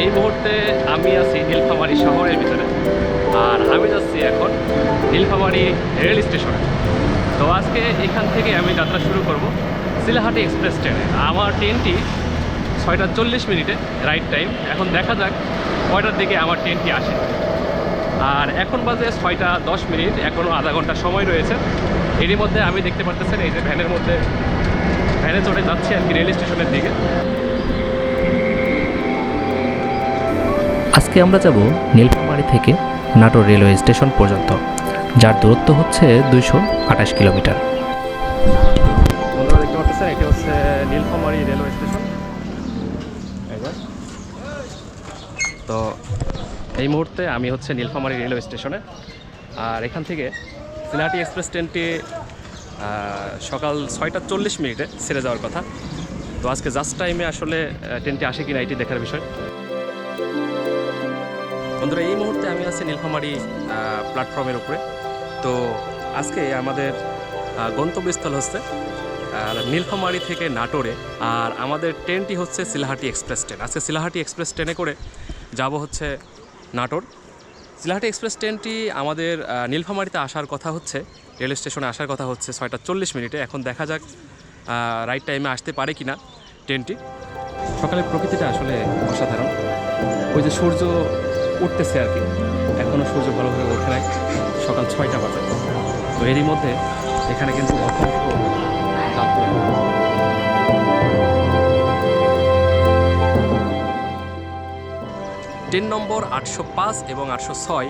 এই মুহূর্তে আমি আছি নীলফামারী শহরের ভিতরে। আর আমি যাচ্ছি এখন নীলফামারী রেল স্টেশনে। তো আজকে এখান থেকে আমি যাত্রা শুরু করব সিলাহাটি এক্সপ্রেস ট্রেনে। আমার ট্রেনটি ছয়টা চল্লিশ মিনিটে, রাইট টাইম। এখন দেখা যাক কয়টার দিকে আমার ট্রেনটি আসে। আর এখন বাজে ছয়টা দশ মিনিট এখনও আধা ঘণ্টা সময় রয়েছে। এরই মধ্যে আমি দেখতে পারতেছেন, এই যে ভ্যানের মধ্যে ভ্যানে চড়ে যাচ্ছি আর কি রেল স্টেশনের দিকে। আজকে আমরা যাব নীলফামারী থেকে নাটোর রেলওয়ে স্টেশন পর্যন্ত, যার দূরত্ব হচ্ছে দুইশো আঠাশ কিলোমিটার। হচ্ছে নীলফামারী রেলওয়ে স্টেশন। তো এই মুহূর্তে আমি হচ্ছে নীলফামারী রেলওয়ে স্টেশনে, আর এখান থেকে সিলাহাটি এক্সপ্রেস ট্রেনটি সকাল ছয়টা চল্লিশ মিনিটে ছেড়ে যাওয়ার কথা। তো আজকে জাস্ট টাইমে আসলে ট্রেনটি আসে কিনা এটি দেখার বিষয়। বন্ধুরা, এই মুহূর্তে আমি আছি নীলফামারী প্ল্যাটফর্মের উপরে। তো আজকে আমাদের গন্তব্যস্থল হচ্ছে নীলফামারী থেকে নাটোরে, আর আমাদের ট্রেনটি হচ্ছে সিলাহাটি এক্সপ্রেস ট্রেন। আজকে সিলাহাটি এক্সপ্রেস ট্রেনে করে যাব হচ্ছে নাটোর। সিলাহাটি এক্সপ্রেস ট্রেনটি আমাদের নীলফামারীতে আসার কথা হচ্ছে, রেল স্টেশনে আসার কথা হচ্ছে ছয়টা চল্লিশ মিনিটে। এখন দেখা যাক রাইট টাইমে আসতে পারে কি না ট্রেনটি। সকালে প্রকৃতিটা আসলে অসাধারণ। ওই যে সূর্য উঠতেছে আর কি। এখনও সূর্য ভালোভাবে ওঠে নাই। সকাল ছয়টা বাজে। তো এরই মধ্যে এখানে কিন্তু অসংখ্য। ট্রেন নম্বর আটশো পাঁচ এবং আটশো ছয়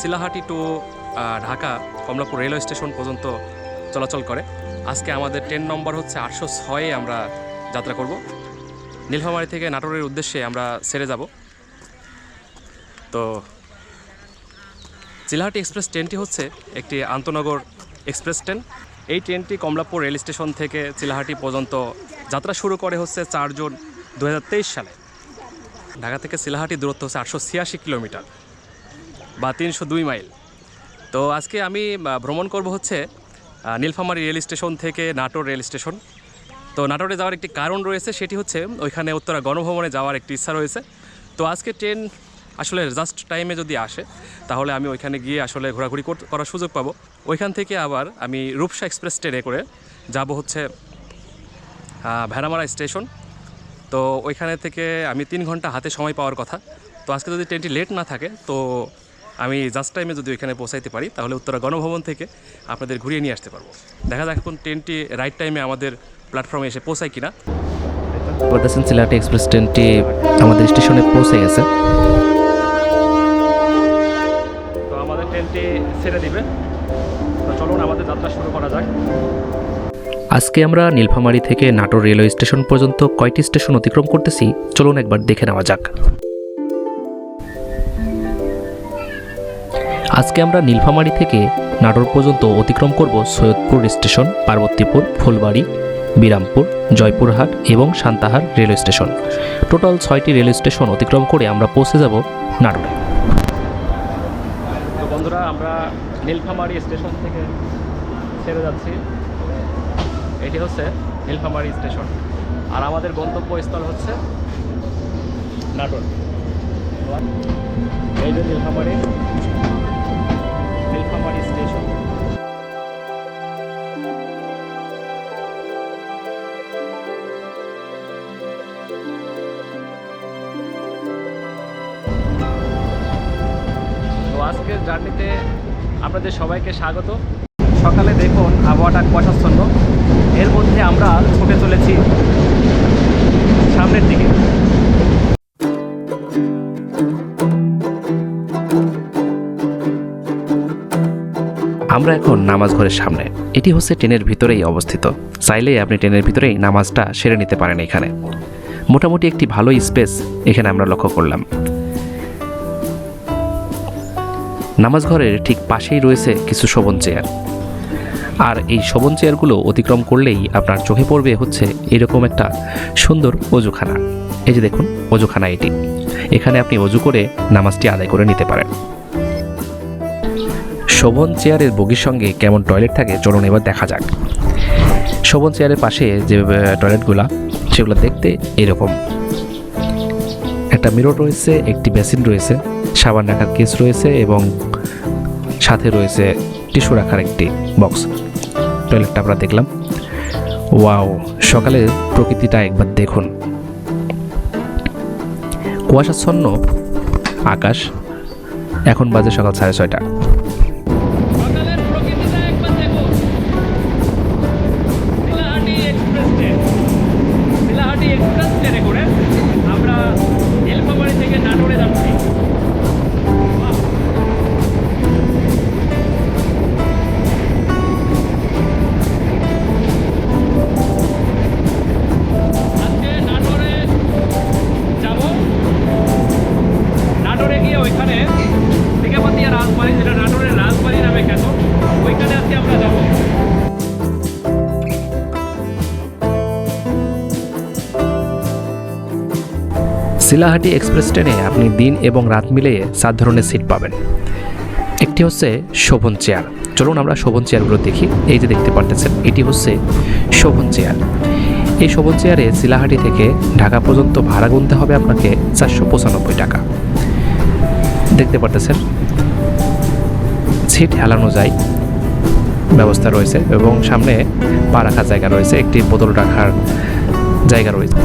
Chilahati to Dhaka Kamalapur railway station পর্যন্ত চলাচল করে। আজকে আমাদের ট্রেন নম্বর হচ্ছে আটশো ছয়ে আমরা যাত্রা করব। নীলফামারী থেকে নাটোরের উদ্দেশ্যে আমরা ছেড়ে যাব। তো চিলাহাটি এক্সপ্রেস ট্রেনটি হচ্ছে একটি আন্তনগর এক্সপ্রেস ট্রেন। এই ট্রেনটি কমলাপুর রেল স্টেশন থেকে চিলাহাটি পর্যন্ত যাত্রা শুরু করে হচ্ছে চার জুন দু হাজার তেইশ সালে। ঢাকা থেকে চিলাহাটি দূরত্ব হচ্ছে আটশো ছিয়াশি কিলোমিটার বা তিনশো দুই মাইল। তো আজকে আমি ভ্রমণ করব হচ্ছে নীলফামারী রেল স্টেশন থেকে নাটোর রেল স্টেশন। তো নাটোরে যাওয়ার একটি কারণ রয়েছে, সেটি হচ্ছে ওইখানে উত্তরা গণভবনে যাওয়ার একটি ইচ্ছা রয়েছে। তো আজকে ট্রেন আসলে জাস্ট টাইমে যদি আসে, তাহলে আমি ওইখানে গিয়ে আসলে ঘোরাঘুরি কর- করার সুযোগ পাবো। ওইখান থেকে আবার আমি রূপসা এক্সপ্রেস ট্রেনে করে যাব হচ্ছে ভেড়ামারা স্টেশন তো ওইখানে থেকে আমি তিন ঘণ্টা হাতে সময় পাওয়ার কথা। তো আজকে যদি ট্রেনটি লেট না থাকে, তো আমি জাস্ট টাইমে যদি ওইখানে পৌঁছাইতে পারি, তাহলে উত্তরা গণভবন থেকে আপনাদের ঘুরিয়ে নিয়ে আসতে পারব। দেখা যাক এখন ট্রেনটি রাইট টাইমে আমাদের প্ল্যাটফর্মে এসে পৌঁছায় কিনা। বলতেছেন সিলাহাটি এক্সপ্রেস ট্রেনটি আমাদের স্টেশনে পৌঁছে গেছে তো ছেড়ে দিবে। চলুন আমাদের যাত্রা শুরু করা যাক। আজকে আমরা নীলফামারী থেকে নাটোর রেলওয়ে স্টেশন পর্যন্ত কয়টি স্টেশন অতিক্রম করতেছি? চলুন একবার দেখে নেওয়া যাক। আজকে আমরা নীলফামারী থেকে নাটোর পর্যন্ত অতিক্রম করব সৈয়দপুর স্টেশন, পার্বতীপুর, ফুলবাড়ি, বিরামপুর, জয়পুরহাট এবং সান্তাহার রেলওয়ে স্টেশন। টোটাল ছয়টি রেলওয়ে স্টেশন অতিক্রম করে আমরা পৌঁছে যাব নাটোরে। বন্ধুরা, আমরা নীলফামারি স্টেশন থেকে ছেড়ে যাচ্ছি। এটি হচ্ছে নীলফামারি স্টেশন। আর আমাদের গন্তব্যস্থল হচ্ছে নাটোর। এই যে নীলফামারি নীলফামারি স্টেশন। জার্নিতে আপনাদের সবাইকে স্বাগত। সকালে দেখুন আবহাওয়াটা কুয়াশাচ্ছন্ন এর মধ্যে আমরা ছুটে চলেছি সামনের দিকে। আমরা এখন নামাজ ঘরের সামনে। এটি হচ্ছে ট্রেনের ভিতরেই অবস্থিত। চাইলেই আপনি ট্রেনের ভিতরেই নামাজটা সেরে নিতে পারেন এখানে। মোটামুটি একটি ভালো স্পেস এখানে আমরা লক্ষ্য করলাম। নামাজ ঘরের ঠিক পাশেই রয়েছে কিছু শোভন চেয়ার। আর এই শোভন চেয়ারগুলো অতিক্রম করলেই আপনার চোখে পড়বে হচ্ছে এরকম একটা সুন্দর অজুখানা। এই যে দেখুন, অজুখানা এটি। এখানে আপনি অজু করে নামাজটি আদায় করে নিতে পারেন। শোভন চেয়ারের বগির সঙ্গে কেমন টয়লেট থাকে, চলুন এবার দেখা যাক। শোভন চেয়ারের পাশে যে টয়লেটগুলা, সেগুলো দেখতে এরকম। একটা মিরর রয়েছে, একটি বেসিন রয়েছে। সাবান রাখার কেস রয়েছে এবং সাথে রয়েছে টিস্যু রাখার একটি বক্স টয়লেটটা আমরা দেখলাম। ওয়াও, সকালে প্রকৃতিটা একবার দেখুন। কুয়াশাচ্ছন্ন আকাশ। এখন বাজে সকাল সাড়ে ছয়টা। নাটোরে গিয়ে ওইখানে রাজবাড়ি, যেটা নাটোরের রাজবাড়ি নামে ওইখানে আজকে আমরা যাব। শিলাহাটি এক্সপ্রেস ট্রেনে আপনি দিন এবং রাত মিলিয়ে চার ধরনের সিট পাবেন। একটি হচ্ছে শোভন চেয়ার। চলুন আমরা শোভন চেয়ারগুলো দেখি। এই যে দেখতে পারতেছেন, এটি হচ্ছে শোভন চেয়ার। এই শোভন চেয়ারে শিলাহাটি থেকে ঢাকা পর্যন্ত ভাড়া গুনতে হবে আপনাকে চারশো পঁচানব্বই টাকা। দেখতে পারতেছেন। সিট হেলানো যায়, ব্যবস্থা রয়েছে এবং সামনে পা রাখার জায়গা রয়েছে, একটি বোতল রাখার জায়গা রয়েছে।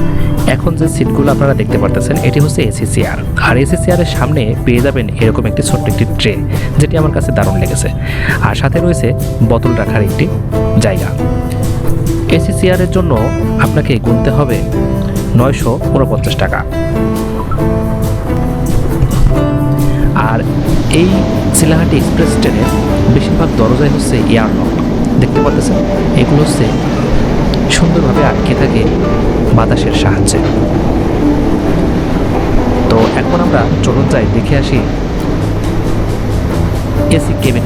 এখন যে সিটগুলো আপনারা দেখতে পারতেছেন, এটি হচ্ছে এসি চেয়ার আর এসি চেয়ারের সামনে পেয়ে যাবেন এরকম একটি ছোট্ট একটি ট্রে, যেটি আমার কাছে দারুণ লেগেছে। আর সাথে রয়েছে বোতল রাখার একটি জায়গা। এসি চেয়ারের জন্য আপনাকে গুনতে হবে নয়শো উনপঞ্চাশ টাকা। আর এই শিলাহাটি এক্সপ্রেস ট্রেনের বেশিরভাগ দরজাই হচ্ছে এয়ারলক দেখতে পাচ্ছেন এগুলো হচ্ছে সুন্দরভাবে আটকে থাকে বাতাসের সাহায্যে। তো এখন আমরা চলুন যাই, দেখে আসি এসি কেবিন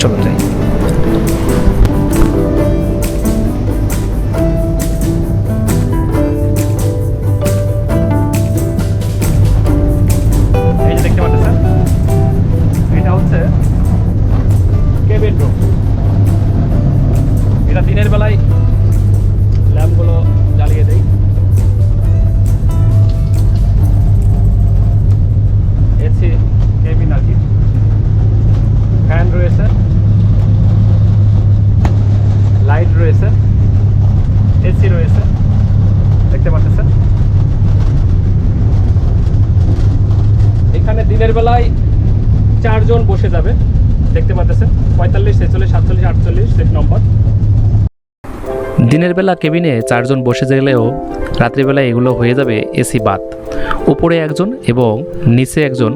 চলুন যাই। এটা দিনের বেলায় ল্যাম্পগুলো জ্বালিয়ে দেই এসি কেবিন আর কি। ফ্যান রয়েছে। লাইট রয়েছে। এসি রয়েছে। দেখতে পাচ্ছেন? এখানে দিনের বেলায় চারজন বসে যাবে। দেখতে পাচ্ছেন? পঁয়তাল্লিশ, ছেচল্লিশ, সাতচল্লিশ, আটচল্লিশ, সিট নম্বর দিনের বেলা কেবিনে চারজন বসে গেলেও রাত্রিবেলা এগুলো হয়ে যাবে এসি বাত উপরে একজন এবং নিচে একজন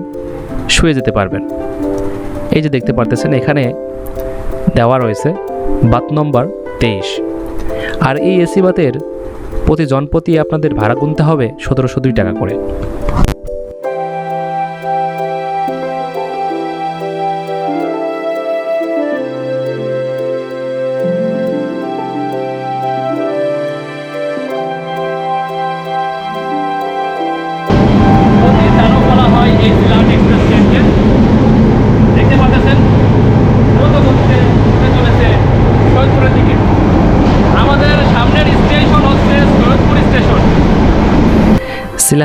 শুয়ে যেতে পারবেন। এই যে দেখতে পারতেছেন, এখানে দেওয়া রয়েছে বাত নম্বর তেইশ। আর এই এসি বাতের প্রতি জনপ্রতি আপনাদের ভাড়া গুনতে হবে সতেরোশো দুই টাকা করে।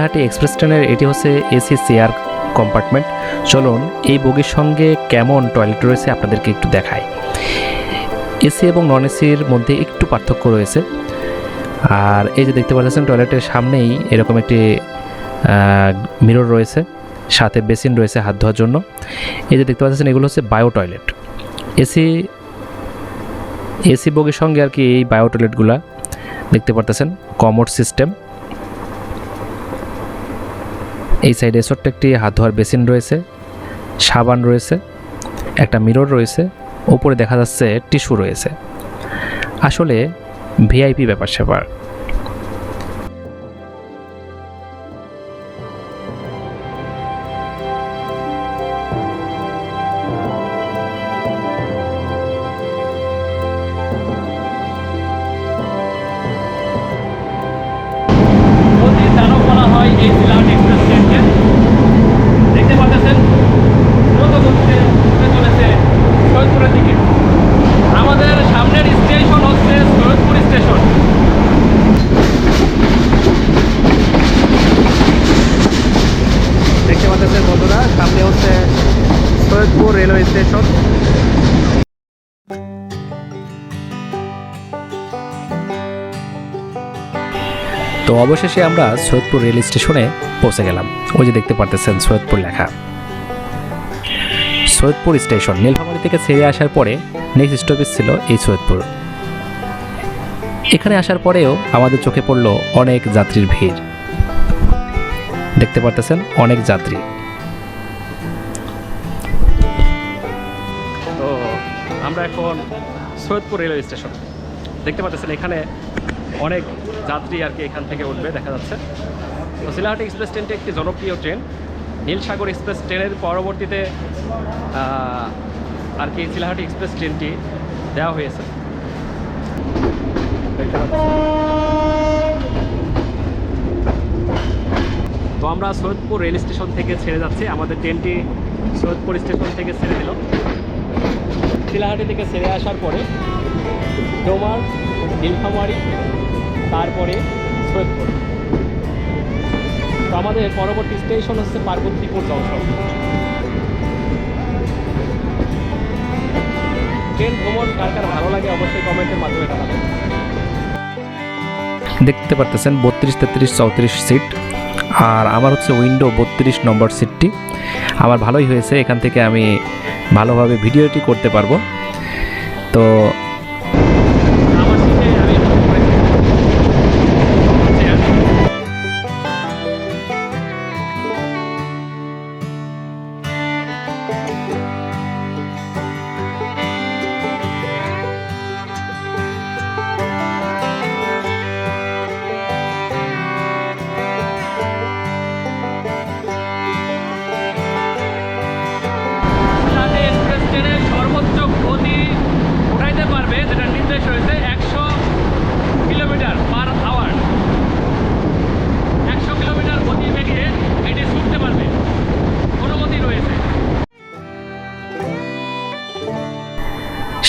শিলাহাটি এক্সপ্রেস ট্রেনের এটি হচ্ছে এসি চেয়ার কম্পার্টমেন্ট চলুন, এই বগির সঙ্গে কেমন টয়লেট রয়েছে আপনাদেরকে একটু দেখাই। এসি এবং নন এসির মধ্যে একটু পার্থক্য রয়েছে। আর এই যে দেখতে পাচ্ছেন টয়লেটের সামনেই এরকম একটি মিরর রয়েছে। সাথে বেসিন রয়েছে হাত ধোয়ার জন্য। এই যে দেখতে পাচ্ছেন, এগুলো হচ্ছে বায়ো টয়লেট এসি এসি বগির সঙ্গে আর কি এই বায়ো টয়লেটগুলা দেখতে পারতেছেন কমোড সিস্টেম এই সাইডে ছোট্ট একটি হাত ধোয়ার বেসিন রয়েছে, সাবান রয়েছে, একটা মিরর রয়েছে ওপরে দেখা যাচ্ছে টিস্যু রয়েছে। আসলে ভিআইপি ব্যাপার স্যাপার। অবশেষে আমরা সৈয়দপুর রেল স্টেশনে পৌঁছে গেলাম। ওই যে দেখতে পারতেছেন সৈয়দপুর লেখা। সৈয়দপুর স্টেশন, নীলফামারী থেকে ছেড়ে আসার পরে নেক্সট স্টপেজ ছিল এই সৈয়দপুর। এখানে আসার পরেও আমাদের চোখে পড়ল অনেক যাত্রীর ভিড়। দেখতে পারতেছেন অনেক যাত্রী। তো আমরা এখন সৈয়দপুর রেলওয়ে স্টেশন। দেখতে পাচ্ছেন এখানে অনেক যাত্রী আর কি এখান থেকে উঠবে, দেখা যাচ্ছে। তো শিলাহাটি এক্সপ্রেস ট্রেনটি একটি জনপ্রিয় ট্রেন। নীলসাগর এক্সপ্রেস ট্রেনের পরবর্তীতে আর কি শিলাহাটি এক্সপ্রেস ট্রেনটি দেওয়া হয়েছে। তো আমরা সৈয়দপুর রেল স্টেশন থেকে ছেড়ে যাচ্ছি। আমাদের ট্রেনটি সৈয়দপুর স্টেশন থেকে ছেড়ে দিল। শিলাহাটি থেকে ছেড়ে আসার পরে ডোমার নীলফামারি তারপরে সৈয়দপুর। তো আমাদের পরবর্তী স্টেশন হচ্ছে পার্বতীপুর জংশন। ট্রেন ভ্রমণ কার কার ভালো লাগে অবশ্যই কমেন্টের মাধ্যমে জানাবেন। দেখতে পারতেছেন বত্রিশ, তেত্রিশ, চৌত্রিশ সিট আর আমার হচ্ছে উইন্ডো বত্রিশ নম্বর সিটটি আমার ভালোই হয়েছে, এখান থেকে আমি ভালোভাবে ভিডিওটি করতে পারব। তো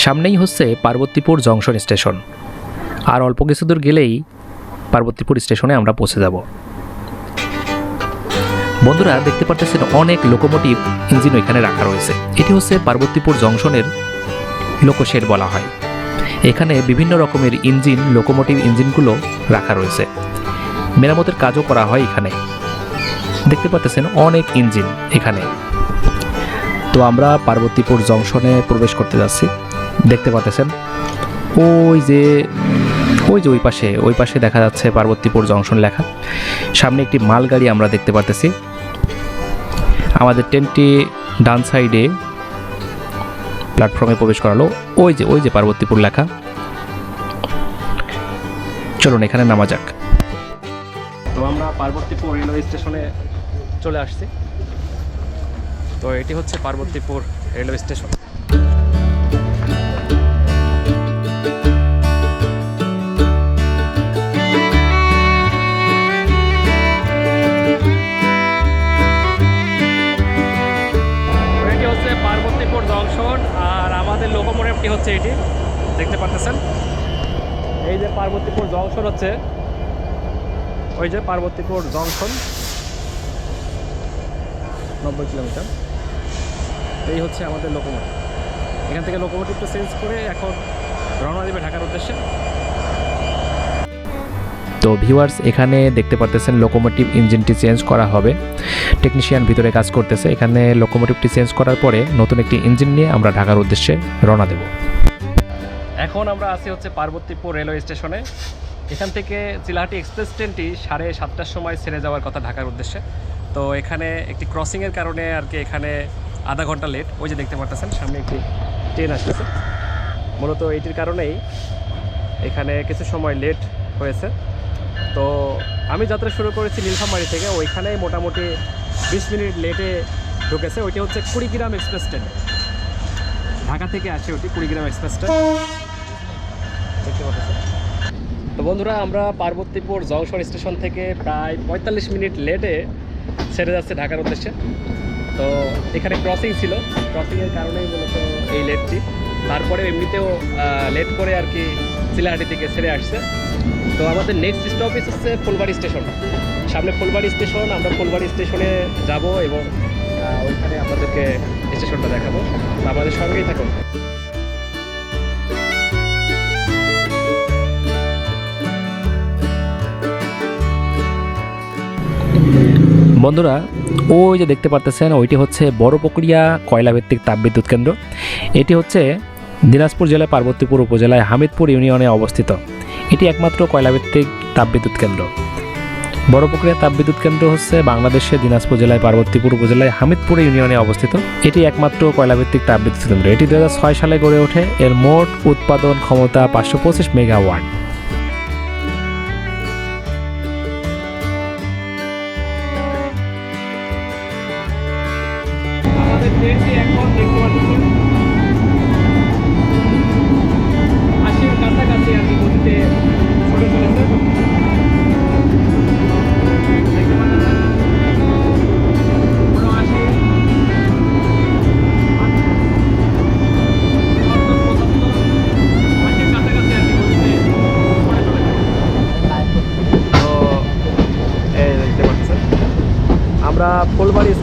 সামনেই হচ্ছে পার্বতীপুর জংশন স্টেশন। আর অল্প কিছু দূর গেলেই পার্বতীপুর স্টেশনে আমরা পৌঁছে যাব। বন্ধুরা, দেখতে পারতেছেন অনেক লোকোমোটিভ ইঞ্জিন এখানে রাখা রয়েছে। এটি হচ্ছে পার্বতীপুর জংশনের লোকোশেড বলা হয়। এখানে বিভিন্ন রকমের ইঞ্জিন, লোকোমোটিভ ইঞ্জিনগুলো রাখা রয়েছে। মেরামতের কাজও করা হয় এখানে। দেখতে পাচ্ছেন অনেক ইঞ্জিন এখানে। তো আমরা পার্বতীপুর জংশনে প্রবেশ করতে যাচ্ছি। দেখতে পাচ্ছেন ওই যে ওই যে ওই পাশে ওই পাশে দেখা যাচ্ছে পার্বতীপুর জংশন লেখা। সামনে একটি মালগাড়ি আমরা দেখতে পারতেছি। আমাদের ট্রেনটি ডান সাইডে প্ল্যাটফর্মে প্রবেশ করালো। ওই যে ওই যে পার্বতীপুর লেখা। চলুন এখানে নামা যাক। তো আমরা পার্বতীপুর রেলওয়ে স্টেশনে চলে আসছি। তো এটি হচ্ছে পার্বতীপুর রেলওয়ে স্টেশন। লোকোমোটিভটি হচ্ছে এটি? দেখতে পাচ্ছেন? এই যে পার্বতীপুর জংশন হচ্ছে। ওই যে পার্বতীপুর জংশন। নব্বই কিলোমিটার। এই হচ্ছে আমাদের লোকোমোটিভ এখান থেকে লোকোমোটিভটা চেঞ্জ করে এখন রওনা দেবে ঢাকার উদ্দেশ্যে। তো ভিউয়ার্স এখানে দেখতে পারতেছেন লোকোমোটিভ ইঞ্জিনটি চেঞ্জ করা হবে। টেকনিশিয়ান ভিতরে কাজ করতেছে। এখানে লোকোমোটিভটি চেঞ্জ করার পরে নতুন একটি ইঞ্জিন নিয়ে আমরা ঢাকার উদ্দেশ্যে রওনা দেব। এখন আমরা আছি হচ্ছে পার্বতীপুর রেলওয়ে স্টেশনে। এখান থেকে চিলাহাটি এক্সপ্রেস ট্রেনটি সাড়ে সাতটার সময় ছেড়ে যাওয়ার কথা ঢাকার উদ্দেশ্যে। তো এখানে একটি ক্রসিংয়ের কারণে আর কি এখানে আধা ঘণ্টা লেট ওই যে দেখতে পারতেছেন, সামনে একটি ট্রেন আসতেছে। মূলত এইটির কারণেই এখানে কিছু সময় লেট হয়েছে। তো আমি যাত্রা শুরু করেছি নীলফামারি থেকে, ওইখানেই মোটামুটি বিশ মিনিট লেটে ঢুকেছে। ওইটি হচ্ছে কুড়িগ্রাম এক্সপ্রেস ট্রেন। ঢাকা থেকে আসে ওটি কুড়িগ্রাম এক্সপ্রেস ট্রেন। তো বন্ধুরা, আমরা পার্বতীপুর জংশন স্টেশন থেকে প্রায় পঁয়তাল্লিশ মিনিট লেটে ছেড়ে যাচ্ছে ঢাকার উদ্দেশ্যে। তো এখানে ক্রসিং ছিল। ক্রসিংয়ের কারণেই মূলত এই লেটটি তারপরে এমনিতেও লেট করে আর কি চিলাহাটি থেকে ছেড়ে আসছে। তো আমাদের নেক্সট স্টপেজ হচ্ছে ফুলবাড়ি স্টেশন সামনে ফুলবাড়ি স্টেশন আমরা ফুলবাড়ি স্টেশনে যাব এবং ওইখানে আপনাদেরকে স্টেশনটা দেখাবো। আমাদের সঙ্গেই থাকুন। বন্ধুরা, ওই যে দেখতে পারতেছেন, ওইটি হচ্ছে বড় প্রক্রিয়া কয়লাভিত্তিক তাপবিদ্যুৎ কেন্দ্র। এটি হচ্ছে দিনাজপুর জেলার পার্বতীপুর উপজেলায় হামিদপুর ইউনিয়নে অবস্থিত। এটি একমাত্র কয়লাভিত্তিক তাপবিদ্যুৎ কেন্দ্র। বড় প্রক্রিয়া তাপবিদ্যুৎ কেন্দ্র হচ্ছে বাংলাদেশের দিনাজপুর জেলায় পার্বতীপুর উপজেলায় হামিদপুর ইউনিয়নে অবস্থিত। এটি একমাত্র কয়লাভিত্তিক তাপবিদ্যুৎ কেন্দ্র। এটি দুই হাজার ছয় সালে গড়ে ওঠে। এর মোট উৎপাদন ক্ষমতা পাঁচশো পঁচিশ মেগাওয়াট।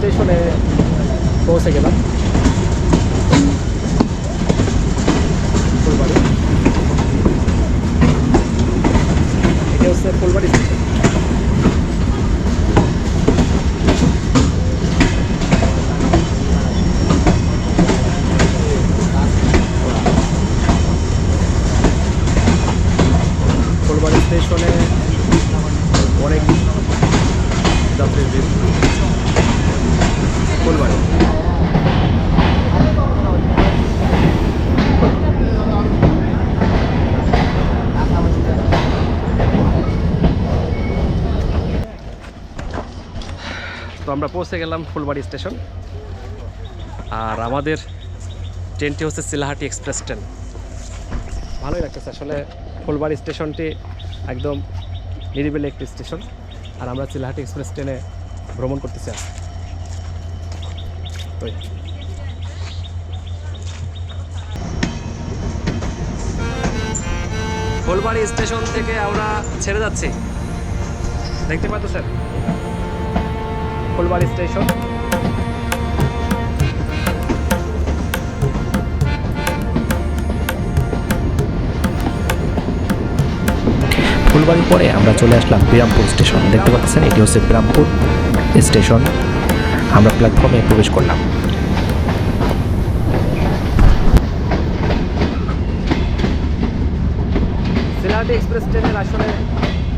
ফুলবাড়ি স্টেশনে পৌঁছে গেলাম ফুলবাড়ি পৌঁছে গেলাম ফুলবাড়ি স্টেশন। আর আমাদের ট্রেনটি হচ্ছে সিলাহাটি এক্সপ্রেস ট্রেন। ভালোই লাগতেছে, আসলে ফুলবাড়ি স্টেশনটি একদম নিরিবিলি একটি স্টেশন। আর আমরা চিলাহাটি এক্সপ্রেস ট্রেনে ভ্রমণ করতেছি। ওই। ফুলবাড়ি স্টেশন থেকে আমরা ছেড়ে যাচ্ছি। দেখতে পাচ্ছেন? ফুলবাড়ি স্টেশন। ফুলবাড়ি পরে আমরা চলে আসলাম বিরামপুর স্টেশন। দেখতে পাচ্ছেন এটি হচ্ছে বিরামপুর স্টেশন। আমরা প্ল্যাটফর্মে প্রবেশ করলাম। সিলাহাটি এক্সপ্রেস ট্রেনের আসলে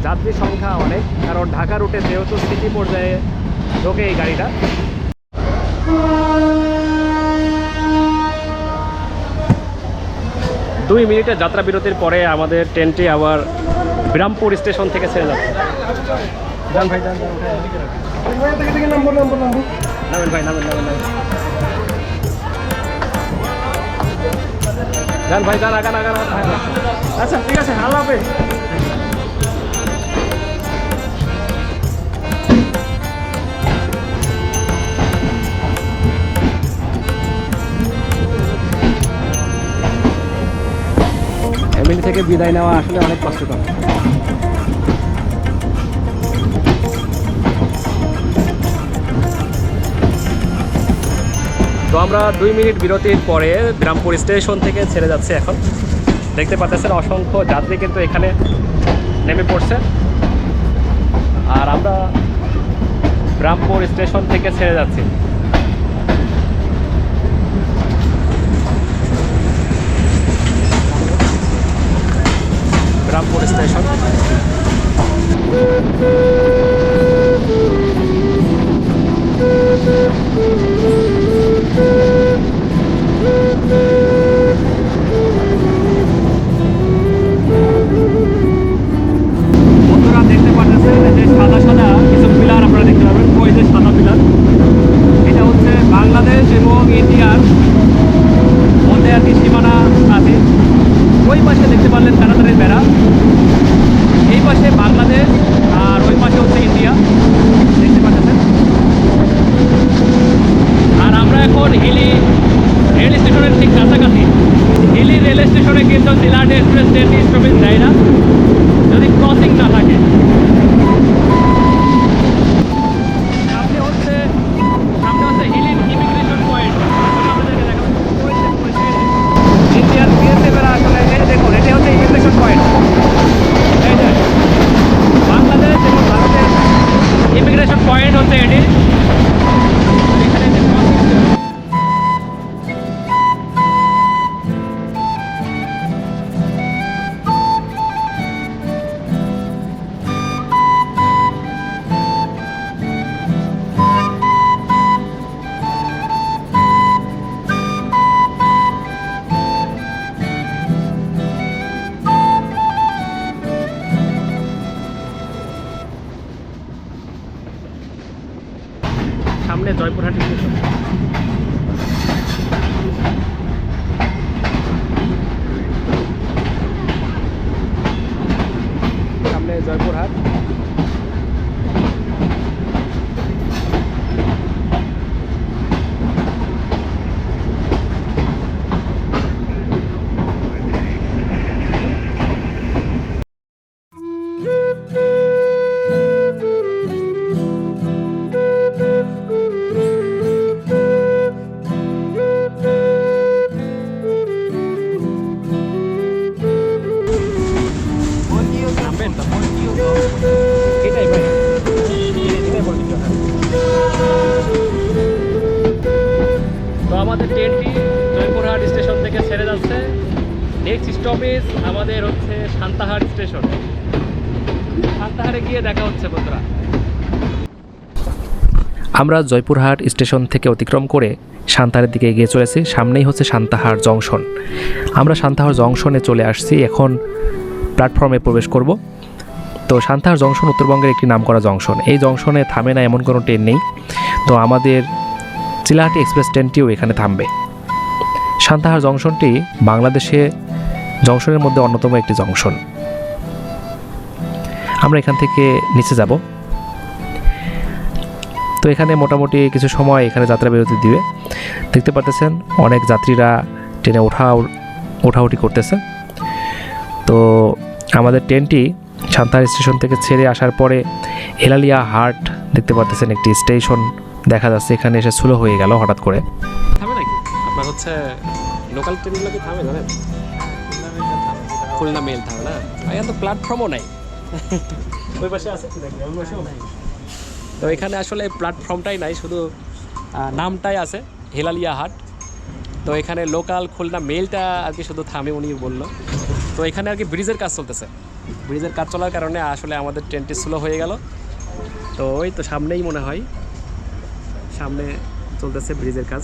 যাত্রী সংখ্যা অনেক কারণ ঢাকা রুটে যেহেতু সিটি পর্যায়ে ঢোকে এই গাড়িটা। দুই মিনিটের যাত্রা বিরতির পরে আমাদের ট্রেনটি আবার বিরামপুর স্টেশন থেকে ছেড়ে যাচ্ছে। যান ভাই যান যান, উঠে এদিকে নামেন ভাই নামেন নামেন নামেন। যান ভাই যান আগান আগান আগান, আগান। আচ্ছা ঠিক আছে আল্লাহ হাফেজ ফ্যামিলি থেকে বিদায় নেওয়া আসলে অনেক কষ্টকর। তো আমরা দুই মিনিট বিরতির পরে বিরামপুর স্টেশন থেকে ছেড়ে যাচ্ছে এখন। দেখতে পাচ্ছেন অসংখ্য যাত্রী কিন্তু এখানে নেমে পড়ছে। আর আমরা বিরামপুর স্টেশন থেকে ছেড়ে যাচ্ছি। বিরামপুর স্টেশন বন্ধুরা দেখতে পাচ্ছেন এই যে সাদা সাদা কিছু ওই পাশে দেখতে পারলেন কানাদারের বেড়া। এই পাশে বাংলাদেশ, আর ওই পাশে হচ্ছে ইন্ডিয়া। দেখতে পাচ্ছেন? আর আমরা এখন হিলি রেল স্টেশনের ঠিক কাছাকাছি। হিলি রেল স্টেশনে কিন্তু সিলাট এক্সপ্রেস ট্রেনটি স্টপেজ দেয় না। যদি ক্রসিং না থাকে তো আমাদের ট্রেনটি জয়পুরহাট স্টেশন থেকে ছেড়ে যাচ্ছে। নেক্সট স্টপেজ আমাদের হচ্ছে সান্তাহার স্টেশন। সান্তাহারে গিয়ে দেখা হচ্ছে বন্ধুরা। আমরা জয়পুরহাট স্টেশন থেকে অতিক্রম করে সান্তাহারের দিকে এগিয়ে চলেছি। সামনেই হচ্ছে সান্তাহার জংশন। আমরা সান্তাহার জংশনে চলে আসছি। এখন প্ল্যাটফর্মে প্রবেশ করব। তো সান্তাহার জংশন উত্তরবঙ্গের একটি নামকরা জংশন। এই জংশনে থামে না এমন কোনো ট্রেন নেই। তো আমাদের চিলাহাটি এক্সপ্রেস ট্রেনটিও এখানে থামবে। সান্তাহার জংশনটি বাংলাদেশে জংশনের মধ্যে অন্যতম একটি জংশন। আমরা এখান থেকে নিচে যাব। তো এখানে মোটামুটি কিছু সময় এখানে যাত্রা বিরতি দিবে। দেখতে পারতেছেন, অনেক যাত্রীরা ট্রেনে ওঠা, ওঠাউঠি করতেছে। তো আমাদের ট্রেনটি সান্তাহার স্টেশন থেকে ছেড়ে আসার পরে হেলালিয়া হাট দেখতে পারতেছেন একটি স্টেশন। দেখা যাচ্ছে এখানে এসে স্লো হয়ে গেল হঠাৎ করে। থামে নাকি? আপনার হচ্ছে লোকাল ট্রেনগুলো কি থামে মেল না? প্ল্যাটফর্মও ওই পাশে আছে তো এখানে আসলে প্ল্যাটফর্মটাই নাই, শুধু নামটাই আছে, হেলালিয়া হাট। তো এখানে লোকাল খুলনা মেলটা আর কি শুধু থামে উনি বলল। তো এখানে আর কি ব্রিজের কাজ চলতেছে। ব্রিজের কাজ চলার কারণে আসলে আমাদের ট্রেনটি স্লো হয়ে গেল। তো ওই তো সামনেই মনে হয়, সামনে চলতেছে ব্রিজের কাজ।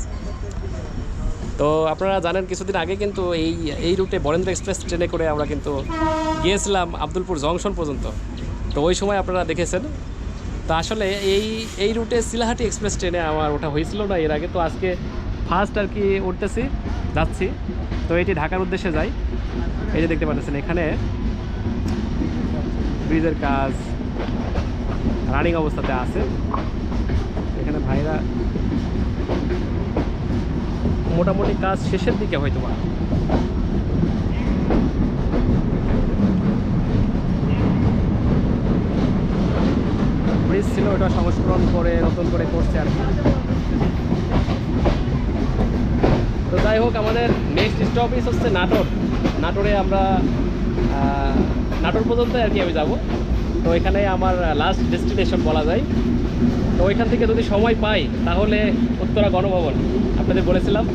তো আপনারা জানেন কিছুদিন আগে কিন্তু এই এই রুটে বরেন্দ্র এক্সপ্রেস ট্রেনে করে আমরা কিন্তু গিয়েছিলাম আব্দুলপুর জংশন পর্যন্ত। তো ওই সময় আপনারা দেখেছেন। তো আসলে এই এই রুটে সিলাহাটি এক্সপ্রেস ট্রেনে আমার ওঠা হয়েছিল না, এর আগে তো আজকে ফার্স্ট আর কি উঠতেছি, যাচ্ছি। তো এটি ঢাকার উদ্দেশ্যে যাই। এই যে দেখতে পাচ্ছেন, এখানে ব্রিজের কাজ, রানিং অবস্থাতে আছে। এখানে ভাইরা মোটামুটি কাজ শেষের দিকে হয়তো বা। ব্রিজ ছিল, ওটা সংস্করণ করে নতুন করে করছে আর কি তো যাই হোক, আমাদের নেক্সট স্টপেজ হচ্ছে নাটোর। নাটোরে আমরা নাটোর পর্যন্ত আর কি আমি যাব। তো এখানে আমার লাস্ট ডেস্টিনেশন বলা যায়। তো ওইখান থেকে যদি সময় পাই, তাহলে উত্তরা গণভবন। আপনাদের বলেছিলাম।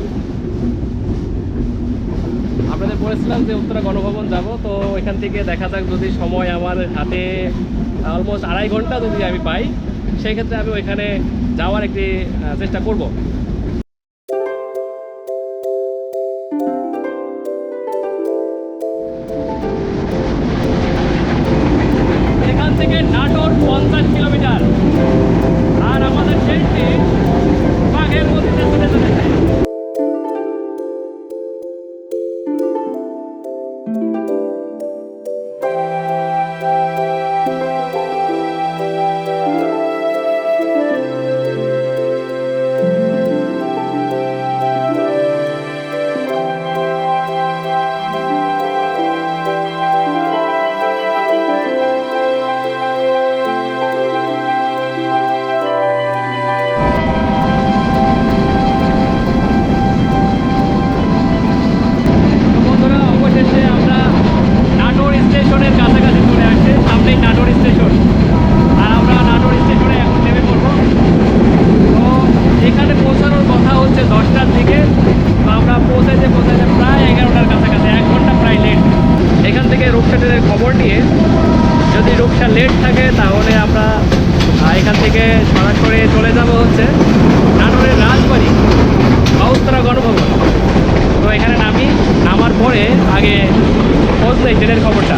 আপনাদের বলেছিলাম যে উত্তরা গণভবন যাব। তো এখান থেকে দেখা যাক যদি সময় আমার হাতে অলমোস্ট আড়াই ঘণ্টা যদি আমি পাই, সেই ক্ষেত্রে আমি ওইখানে যাওয়ার একটি চেষ্টা করব। খোঁজ নেই ট্রেনের খবরটা।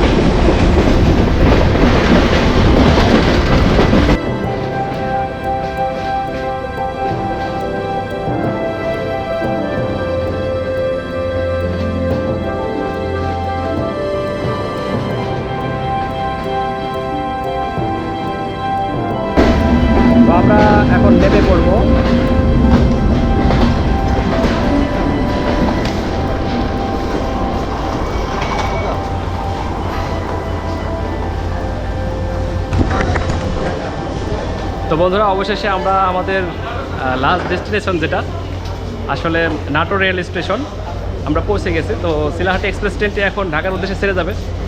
বন্ধুরা, অবশেষে আমরা আমাদের লাস্ট ডেস্টিনেশন যেটা, আসলে নাটো রেল স্টেশন আমরা পৌঁছে গেছি। তো শিলাহাটি এক্সপ্রেস ট্রেনটি এখন ঢাকার উদ্দেশ্যে ছেড়ে যাবে।